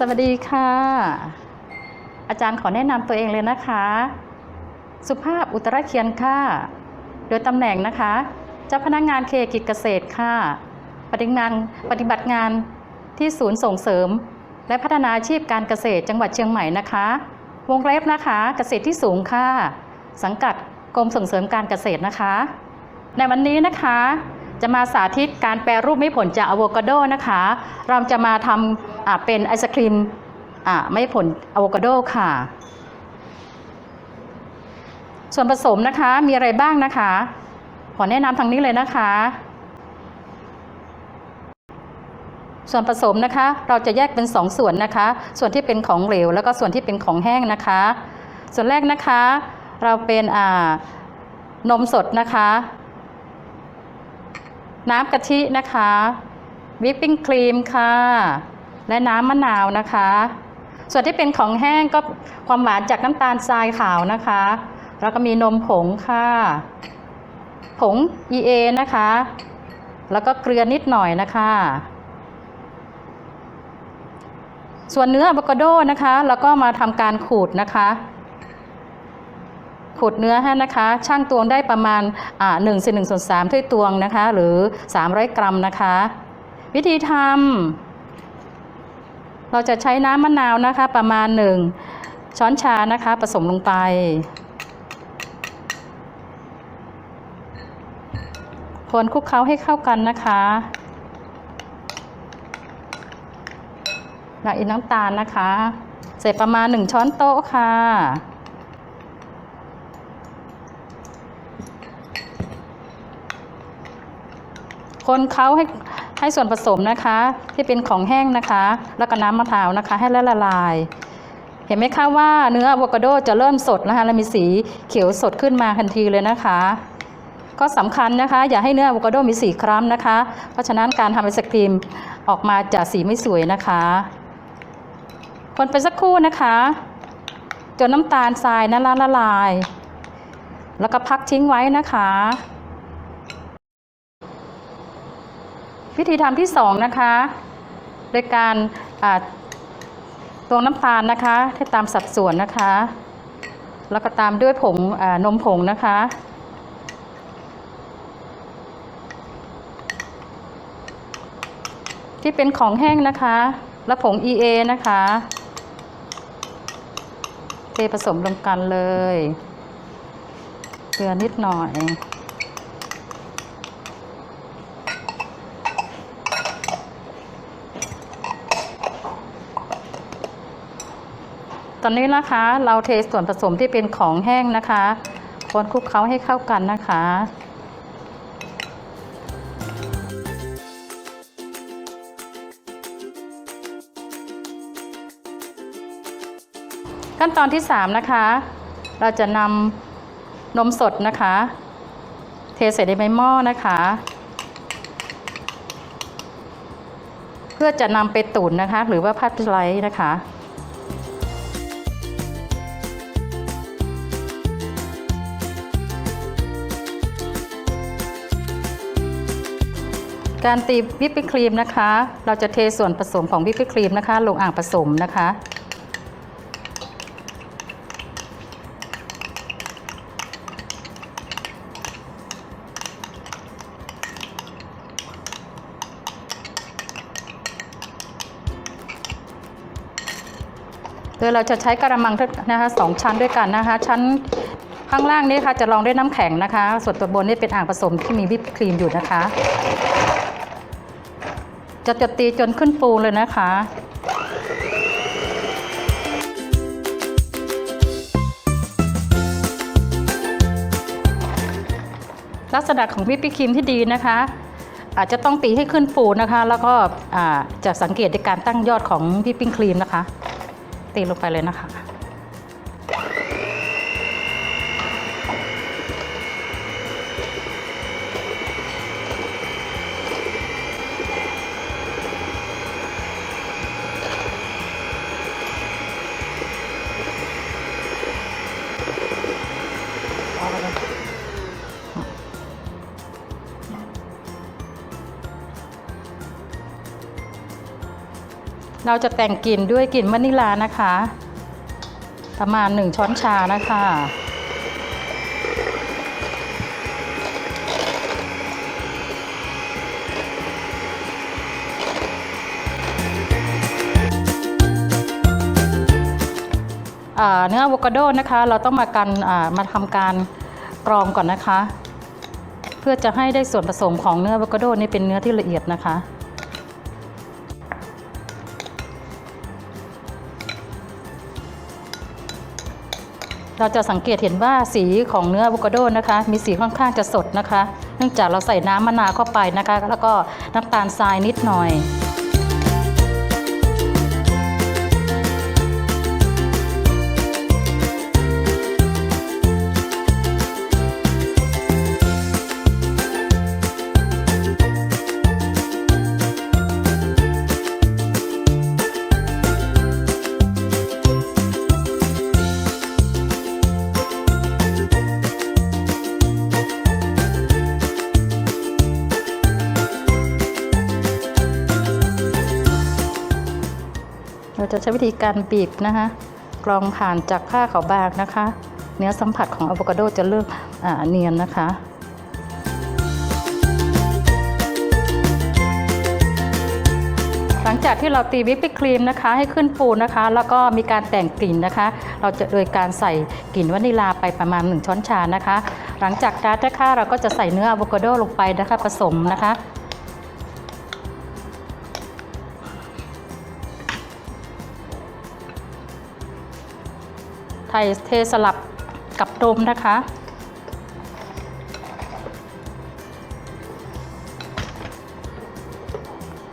สวัสดีค่ะ อาจารย์ขอแนะนำตัวเองเลยนะคะ สุภาพอุตรเคียนค่ะ โดยตำแหน่งนะคะเจ้าพนักงานเคกิจเกษตรค่ะ ปฏิบัติงานปฏิบัติงานที่ศูนย์ส่งเสริม และพัฒนาอาชีพการเกษตรจังหวัดเชียงใหม่นะคะ วงเล็บนะคะเกษตรที่สูงค่ะ สังกัดกรมส่งเสริมการเกษตรนะคะ ในวันนี้นะคะ จะมาสาธิตการแปรรูปไม่ผลจากอะโวคาโดนะคะ เราจะมาทำเป็นไอศครีมไม่ผลอะโวคาโดค่ะ ส่วนผสมนะคะมีอะไรบ้างนะคะ ขอแนะนำทางนี้เลยนะคะ ส่วนผสมนะคะ เราจะแยกเป็น 2ส่วนนะคะ ส่วนที่เป็นของเหลว แล้วก็ส่วนที่เป็นของแห้งนะคะ ส่วนแรกนะคะ เราเป็นนมสดนะคะ น้ำกะทินะคะ วิปปิ้งครีมค่ะ และน้ำมะนาวนะคะ ส่วนที่เป็นของแห้งก็ความหวานจากน้ำตาลทรายขาวนะคะ แล้วก็มีนมผงค่ะ ผง EA นะคะ แล้วก็เกลือนิดหน่อยนะคะ ส่วนเนื้ออะโวคาโดนะคะ แล้วก็มาทำการขูดนะคะ ขูดเนื้อให้นะคะช่างตวงได้ประมาณหนึ่งส่วนหนึ่งส่วนสามถ้วยตวงนะคะ หรือ 300 กรัมนะคะ วิธีทำเราจะใช้น้ำมะนาวนะคะ ประมาณ 1 ช้อนชานะคะ ผสมลงไป คนคลุกเคล้าให้เข้ากันนะคะแล้วอีกน้ำตาลนะคะใส่ประมาณ 1 ช้อนโต๊ะค่ะ คนเคล้าให้ให้ส่วนผสมนะคะ ที่เป็นของแห้งนะคะ แล้วก็น้ำมะพร้าวนะคะ ให้ละลาย เห็นไหมคะว่าเนื้ออะโวคาโดจะเริ่มสดนะคะและมีสีเขียวสดขึ้นมาทันทีเลยนะคะ ก็สำคัญนะคะ อย่าให้เนื้ออะโวคาโดมีสีคล้ำนะคะ เพราะฉะนั้นการทำไอศครีมออกมาจะสีไม่สวยนะคะ คนไปสักครู่นะคะจนน้ำตาลทรายนั้นละละลาย แล้วก็พักทิ้งไว้นะคะ วิธีทำที่สองนะคะ โดยการตวงน้ำตาลนะคะให้ตามสัดส่วนนะคะ แล้วก็ตามด้วยผงนมผงนะคะ ที่เป็นของแห้งนะคะ และผง EA นะคะเทผสมลงกันเลยเกลือนิดหน่อย อนนี้นะคะ เราเทส่วนผสมที่เป็นของแห้งนะคะ คนคลุกเคล้าให้เข้ากันนะคะขั้นตอนที่ 3 นะคะ เราจะนำนมสดนะคะ เทใส่ในหม้อนะคะ เพื่อจะนำไปตุ๋นนะคะ หรือว่าพัดไลท์นะคะ การตีวิปปิ้งครีมนะคะ เราจะเทส่วนผสมของวิปปิ้งครีมนะคะ ลงอ่างผสมนะคะ โดยเราจะใช้กระมังนะคะสองชั้นด้วยกันนะคะ ชั้นข้างล่างนี้ค่ะจะรองด้วยน้ำแข็งนะคะ ส่วนตัวบนนี่เป็นอ่างผสมที่มีวิปครีมอยู่นะคะ จะจะตีจนขึ้นฟูเลยนะคะ ลักษณะของวิปปิ้งครีมที่ดีนะคะ อาจจะต้องตีให้ขึ้นฟูนะคะ แล้วก็จะสังเกตในการตั้งยอดของวิปปิ้งครีมนะคะ ตีลงไปเลยนะคะ เราจะแต่งกลิ่นด้วยกลิ่นวานิลานะคะ ประมาณ 1 ช้อนชานะคะ เนื้ออะโวคาโดนะคะ เราต้องมากันมาทำการกรองก่อนนะคะ เพื่อจะให้ได้ส่วนผสมของเนื้ออะโวคาโดนี่เป็นเนื้อที่ละเอียดนะคะ เราจะสังเกตเห็นว่าสีของเนื้ออะโวคาโดนะคะ มีสีค่อนข้างจะสดนะคะ เนื่องจากเราใส่น้ำมะนาวเข้าไปนะคะ แล้วก็น้ำตาลทรายนิดหน่อย ช้วิธีการบีบนะคะกรองผ่านจากผ้าขาวบางนะคะ เนื้อสัมผัสของอะโวคาโดจะเริ่มอ่าเนียนนะคะหลังจากที่เราตีวิปปิ้งครีมนะคะ ให้ขึ้นฟูนะคะ แล้วก็มีการแต่งกลิ่นนะคะ เราจะโดยการใส่กลิ่นวานิลลาไปประมาณ 1 ช้อนชานะคะ หลังจากนั้นนะคะเราก็จะใส่เนื้ออะโวคาโดลงไปนะคะผสมนะคะ ไทยเทสลับกับนมนะคะ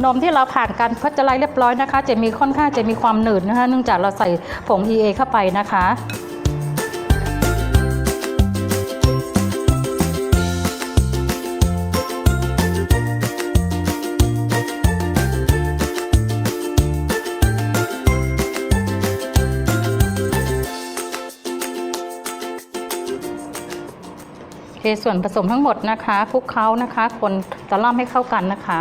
นมที่เราผ่านการพัชไลท์เรียบร้อยนะคะ จะมีค่อนข้างจะมีความหนืดนะคะ เนื่องจากเราใส่ผง EA เข้าไปนะคะ ส่วนผสมทั้งหมดนะคะคลุกเคล้านะคะ คนตะล่อมให้เข้ากันนะคะ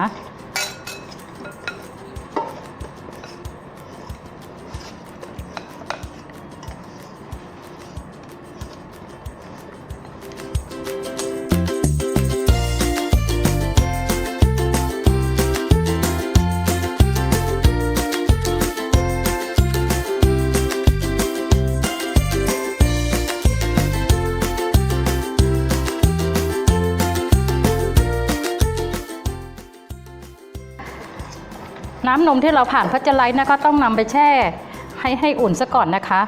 น้ำนมที่เราผ่านพัชไลท์นะคะต้องนำไปแช่ให้ให้อุ่นซะก่อนนะคะ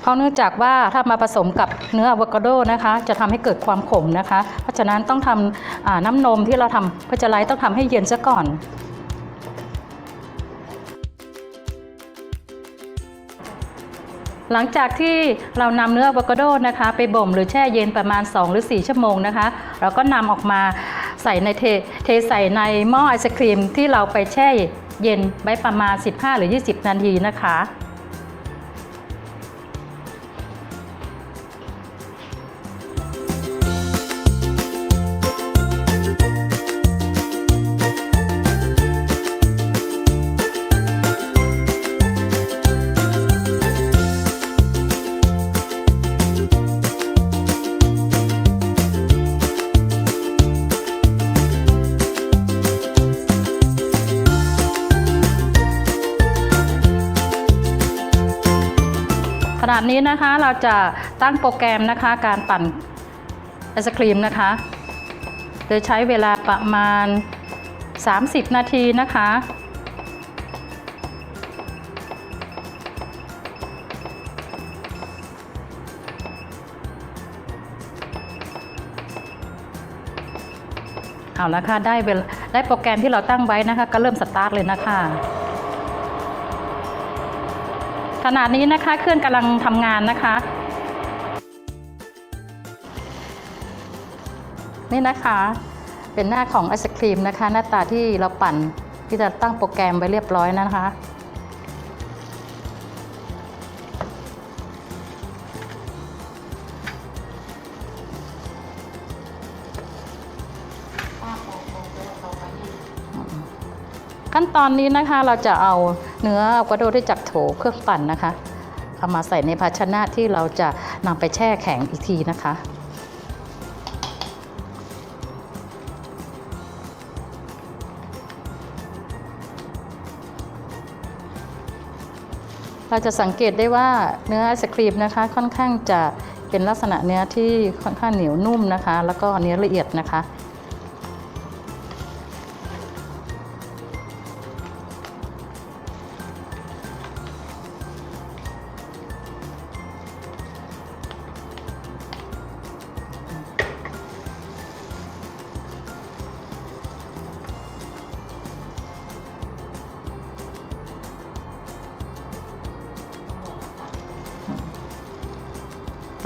เพราะเนื่องจากว่าถ้ามาผสมกับเนื้ออะโวคาโดนะคะ จะทำให้เกิดความขมนะคะ เพราะฉะนั้นต้องทำน้ำนมที่เราทำพัชไลท์ต้องทำให้เย็นซะก่อนหลังจากที่เรานำเนื้ออะโวคาโดนะคะ ไปบ่มหรือแช่เย็นประมาณ 2 หรือ 4 ชั่วโมงนะคะ เราก็นำออกมาใส่ในเทเทใส่ในหม้อไอศครีมที่เราไปแช่ เย็นไว้ประมาณ 15 หรือ 20 นาทีนะคะ ขนาดนี้นะคะเราจะตั้งโปรแกรมนะคะการปั่นไอศครีมนะคะ โดยใช้เวลาประมาณ 30 นาทีนะคะ เอาละค่ะได้เวลาได้โปรแกรมที่เราตั้งไว้นะคะ ก็เริ่มสตาร์ทเลยนะคะ ขณะนี้นะคะเครื่องกำลังทำงานนะคะ นี่นะคะเป็นหน้าของไอศครีมนะคะ หน้าตาที่เราปั่นที่จะตั้งโปรแกรมไว้เรียบร้อยนะคะ ขั้นตอนนี้นะคะเราจะเอา เนื้ออะโวคาโดได้จากโถเครื่องปั่นนะคะ เอามาใส่ในภาชนะที่เราจะนำไปแช่แข็งอีกทีนะคะเราจะสังเกตได้ว่าเนื้อไอศครีมนะคะ ค่อนข้างจะเป็นลักษณะเนื้อที่ค่อนข้างเหนียวนุ่มนะคะ แล้วก็เนื้อละเอียดนะคะ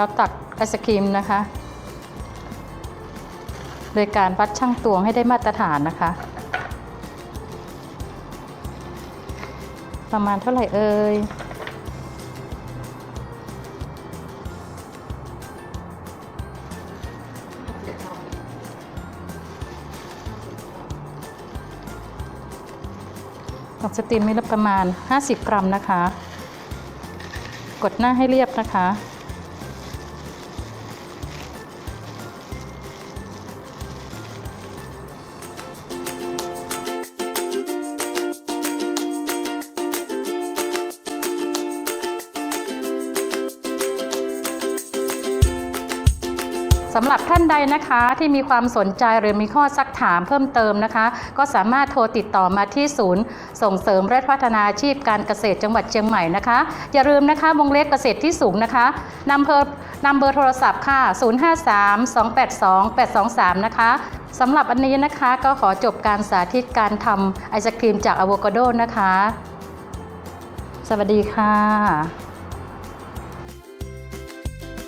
เราตักไอศครีมนะคะ โดยการวัดช่างตวงให้ได้มาตรฐานนะคะ ประมาณเท่าไหร่เอ่ยตักสตรีมมีละประมาณ 50 กรัมนะคะ กดหน้าให้เรียบนะคะ สำหรับท่านใดนะคะที่มีความสนใจหรือมีข้อซักถามเพิ่มเติมนะคะ ก็สามารถโทรติดต่อมาที่ศูนย์ ส่งเสริมและพัฒนาอาชีพการเกษตรจังหวัดเชียงใหม่นะคะ อย่าลืมนะคะวงเล็บเกษตรที่สูงนะคะนำเบอร์นำเบอร์โทรศัพท์ค่ะ 053-282-823 นะคะสำหรับอันนี้นะคะก็ขอจบการสาธิตการทำไอศครีมจากอะโวคาโดนะคะ สวัสดีค่ะ